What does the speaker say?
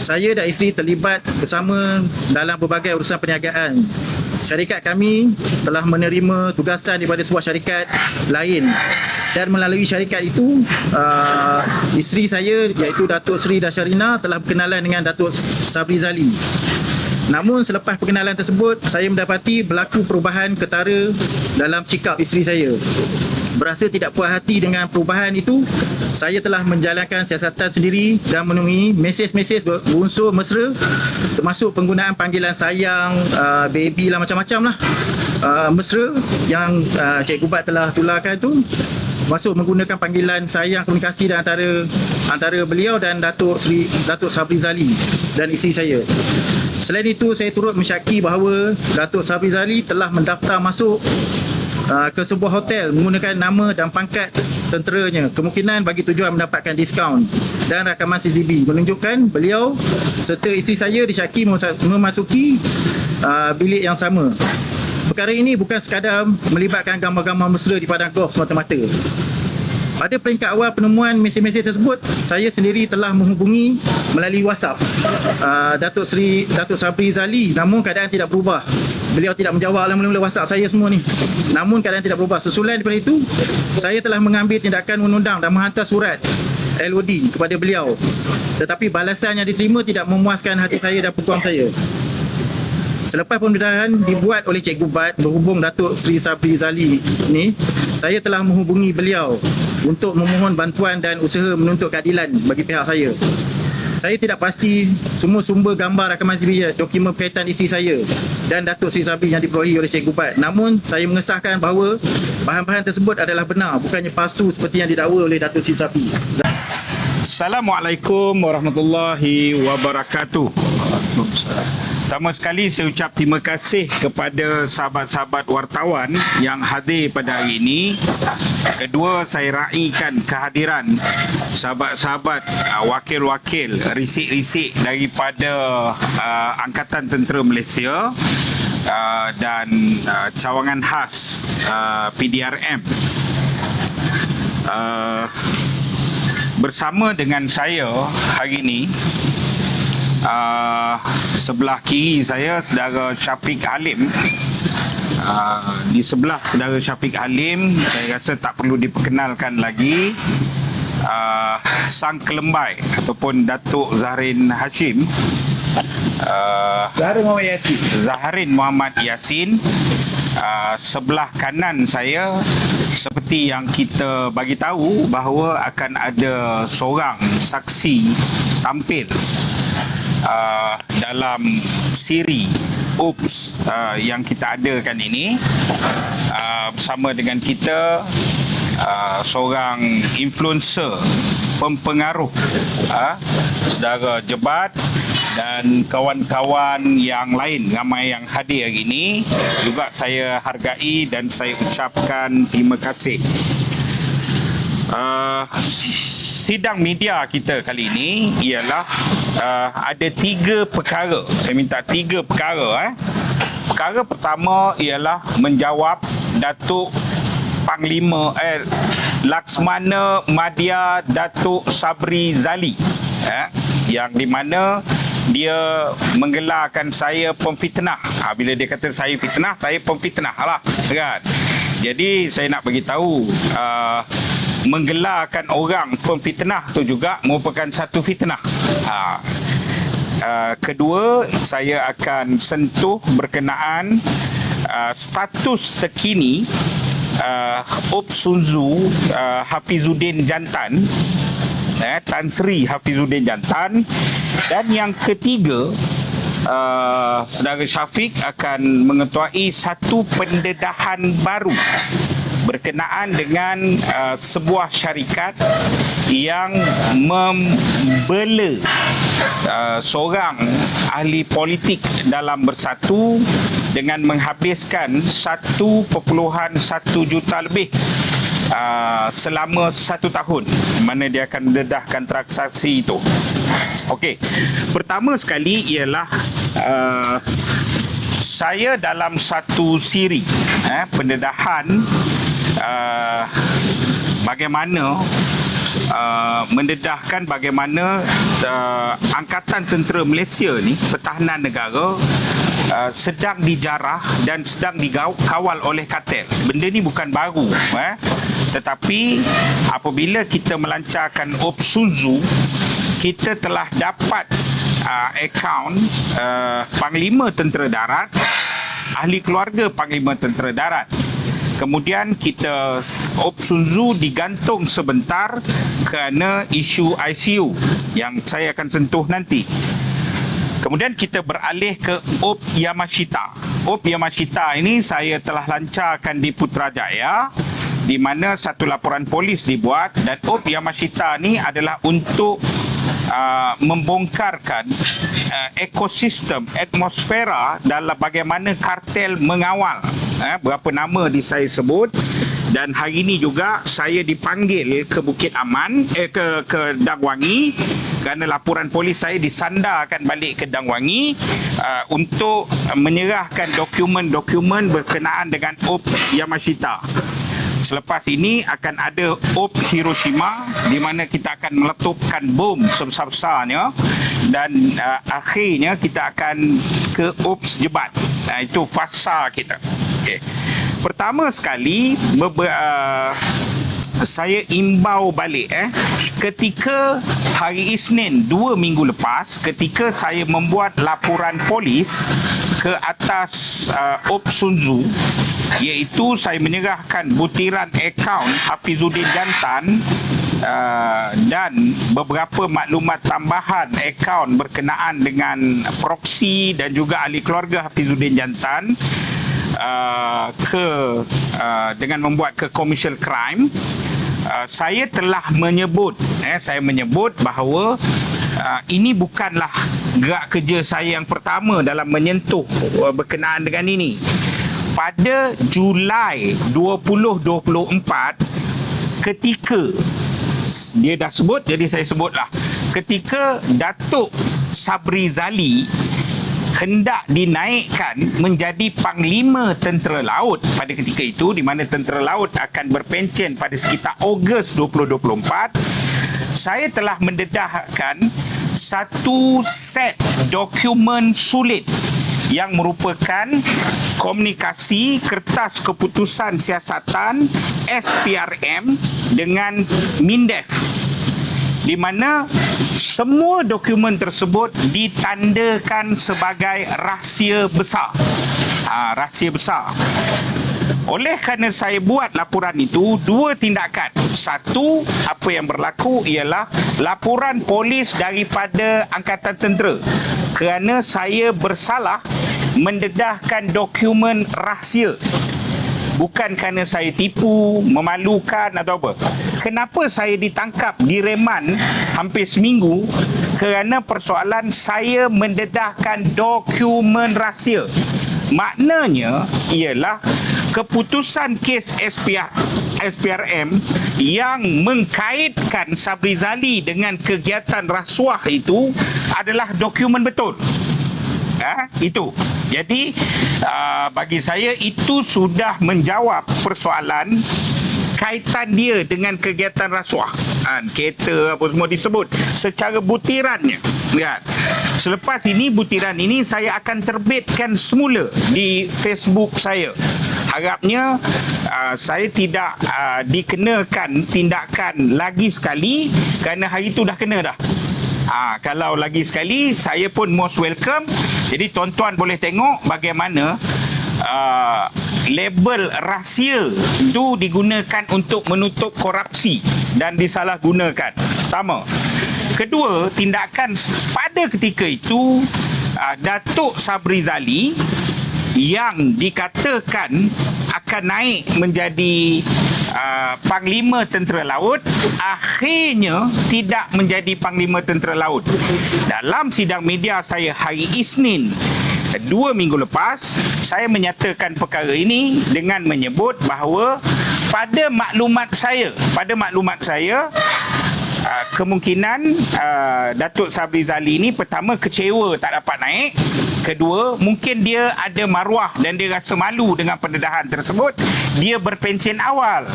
saya dan isteri terlibat bersama dalam berbagai urusan perniagaan. Syarikat kami telah menerima tugasan daripada sebuah syarikat lain dan melalui syarikat itu uh, isteri saya iaitu Datuk Seri Dasharina telah berkenalan dengan Datuk Sabri Zali. Namun selepas perkenalan tersebut saya mendapati berlaku perubahan ketara dalam sikap isteri saya. Berasa tidak puas hati dengan perubahan itu, saya telah menjalankan siasatan sendiri dan menemui mesej-mesej ber- berunsur mesra termasuk penggunaan panggilan sayang, uh, baby lah macam-macam lah. Uh, mesra yang uh, Cikgu Bat telah tularkan itu masuk menggunakan panggilan sayang komunikasi dan antara antara beliau dan Datuk Seri Datuk Sabri Zali dan isteri saya. Selain itu saya turut mensyaki bahawa Datuk Sabri Zali telah mendaftar masuk uh, ke sebuah hotel menggunakan nama dan pangkat tenteranya. Kemungkinan bagi tujuan mendapatkan diskaun. Dan rakaman CCTV menunjukkan beliau serta isteri saya disyaki memasuki uh, bilik yang sama. Perkara ini bukan sekadar melibatkan gambar-gambar mesra di padang golf semata-mata. Pada peringkat awal penemuan mesej-mesej tersebut, saya sendiri telah menghubungi melalui WhatsApp uh, Datuk Seri Datuk Sabri Zali namun keadaan tidak berubah. Beliau tidak menjawab lah mula-mula WhatsApp saya semua ni. Namun keadaan tidak berubah. Sesuai daripada itu, saya telah mengambil tindakan undang dan menghantar surat LOD kepada beliau. Tetapi balasan yang diterima tidak memuaskan hati saya dan peguam saya. Selepas pembedahan dibuat oleh Cikgu Bat berhubung Datuk Seri Sabri Zali ni, saya telah menghubungi beliau untuk memohon bantuan dan usaha menuntut keadilan bagi pihak saya. Saya tidak pasti semua sumber gambar rakaman TV dokumen berkaitan isteri saya dan Datuk Seri Sabri yang diperolehi oleh Cikgu Bat. Namun, saya mengesahkan bahawa bahan-bahan tersebut adalah benar, bukannya palsu seperti yang didakwa oleh Datuk Seri Sabri. Assalamualaikum warahmatullahi wabarakatuh. Pertama sekali saya ucap terima kasih kepada sahabat-sahabat wartawan yang hadir pada hari ini. Kedua, saya raikan kehadiran sahabat-sahabat uh, wakil-wakil risik-risik daripada uh, Angkatan Tentera Malaysia uh, dan uh, cawangan khas uh, PDRM. Uh, bersama dengan saya hari ini uh, sebelah kiri saya saudara Syafiq Halim. Uh, di sebelah saudara Syafiq Halim saya rasa tak perlu diperkenalkan lagi. Uh, sang kelembai ataupun Datuk Zahrin Hashim. Uh, Zahra Muhammad Yasin. Zahrin Muhammad Yasin uh, sebelah kanan saya seperti yang kita bagi tahu bahawa akan ada seorang saksi tampil uh, dalam siri Oops uh, yang kita adakan ini uh, bersama dengan kita uh, seorang influencer pempengaruh uh, saudara Jebat dan kawan-kawan yang lain ramai yang hadir hari ini juga saya hargai dan saya ucapkan terima kasih. Uh, sidang media kita kali ini ialah uh, ada tiga perkara. Saya minta tiga perkara. Eh. Perkara pertama ialah menjawab Datuk Panglima eh, Laksmana Madya Datuk Sabri Zali eh, yang di mana dia menggelarkan saya pemfitnah. Ha, bila dia kata saya fitnah, saya pemfitnah lah kan. Jadi saya nak bagi tahu uh, menggelarkan orang pemfitnah tu juga merupakan satu fitnah. Ha. Uh, kedua, saya akan sentuh berkenaan uh, status terkini uh, Op Sunzu uh, Hafizuddin Jantan eh, Tan Sri Hafizuddin Jantan dan yang ketiga uh, saudara Syafiq akan mengetuai satu pendedahan baru berkenaan dengan uh, sebuah syarikat yang membela uh, seorang ahli politik dalam bersatu dengan menghabiskan 1.1 juta lebih uh, selama satu tahun mana dia akan mendedahkan transaksi itu. Okey. Pertama sekali ialah uh, saya dalam satu siri eh, pendedahan uh, bagaimana uh, mendedahkan bagaimana uh, Angkatan Tentera Malaysia ni pertahanan negara uh, sedang dijarah dan sedang dikawal oleh kartel. Benda ni bukan baru eh. Tetapi apabila kita melancarkan Op Sunzu kita telah dapat uh, akaun uh, Panglima Tentera Darat ahli keluarga Panglima Tentera Darat Kemudian kita Op Sunzu digantung sebentar kerana isu ICU yang saya akan sentuh nanti. Kemudian kita beralih ke Op Yamashita. Op Yamashita ini saya telah lancarkan di Putrajaya di mana satu laporan polis dibuat dan Op Yamashita ni adalah untuk uh, membongkarkan uh, ekosistem atmosfera dalam bagaimana kartel mengawal. Eh, berapa nama di saya sebut. Dan hari ini juga saya dipanggil ke Bukit Aman eh ke ke Dangwangi. Kerana laporan polis saya disandarkan balik ke Dangwangi uh, untuk menyerahkan dokumen-dokumen berkenaan dengan Op Yamashita. Selepas ini akan ada Op Hiroshima di mana kita akan meletupkan bom sebesar-besarnya dan uh, akhirnya kita akan ke Ops Jebat. Nah itu fasa kita. Okey. Pertama sekali beber, uh, saya imbau balik eh ketika hari Isnin dua minggu lepas ketika saya membuat laporan polis ke atas uh, Op Sunzu iaitu saya menyerahkan butiran akaun Hafizuddin Jantan uh, dan beberapa maklumat tambahan akaun berkenaan dengan proksi dan juga ahli keluarga Hafizuddin Jantan uh, ke uh, dengan membuat ke commercial crime. Uh, saya telah menyebut eh saya menyebut bahawa uh, ini bukanlah gerak kerja saya yang pertama dalam menyentuh uh, berkenaan dengan ini pada Julai 2024 ketika dia dah sebut jadi saya sebutlah. Ketika Datuk Sabri Zali hendak dinaikkan menjadi panglima tentera laut pada ketika itu di mana tentera laut akan berpencen pada sekitar Ogos 2024 saya telah mendedahkan satu set dokumen sulit yang merupakan komunikasi kertas keputusan siasatan SPRM dengan MINDEF di mana semua dokumen tersebut ditandakan sebagai rahsia besar. Ha, rahsia besar. Oleh kerana saya buat laporan itu, dua tindakan. Satu, apa yang berlaku ialah laporan polis daripada Angkatan Tentera. Kerana saya bersalah mendedahkan dokumen rahsia bukan kerana saya tipu, memalukan atau apa. Kenapa saya ditangkap, direman hampir seminggu kerana persoalan saya mendedahkan dokumen rahsia. Maknanya ialah keputusan kes SPR, SPRM yang mengkaitkan Sabri Zali dengan kegiatan rasuah itu adalah dokumen betul. Ha, itu. Jadi uh, bagi saya itu sudah menjawab persoalan kaitan dia dengan kegiatan rasuah. Ha, kereta apa semua disebut secara butirannya. Lihat. Selepas ini butiran ini saya akan terbitkan semula di Facebook saya. Harapnya uh, saya tidak uh, dikenakan tindakan lagi sekali kerana hari itu dah kena dah. Ha, kalau lagi sekali saya pun most welcome. Jadi tuan-tuan boleh tengok bagaimana uh, label rahsia itu digunakan untuk menutup korupsi dan disalahgunakan. Pertama. Kedua, tindakan pada ketika itu uh, Datuk Sabri Zali yang dikatakan akan naik menjadi uh, panglima tentera laut akhirnya tidak menjadi panglima tentera laut. Dalam sidang media saya hari Isnin dua minggu lepas saya menyatakan perkara ini dengan menyebut bahawa pada maklumat saya pada maklumat saya Uh, kemungkinan uh, Datuk Sabri Zali ini pertama kecewa tak dapat naik kedua mungkin dia ada maruah dan dia rasa malu dengan pendedahan tersebut. Dia berpencen awal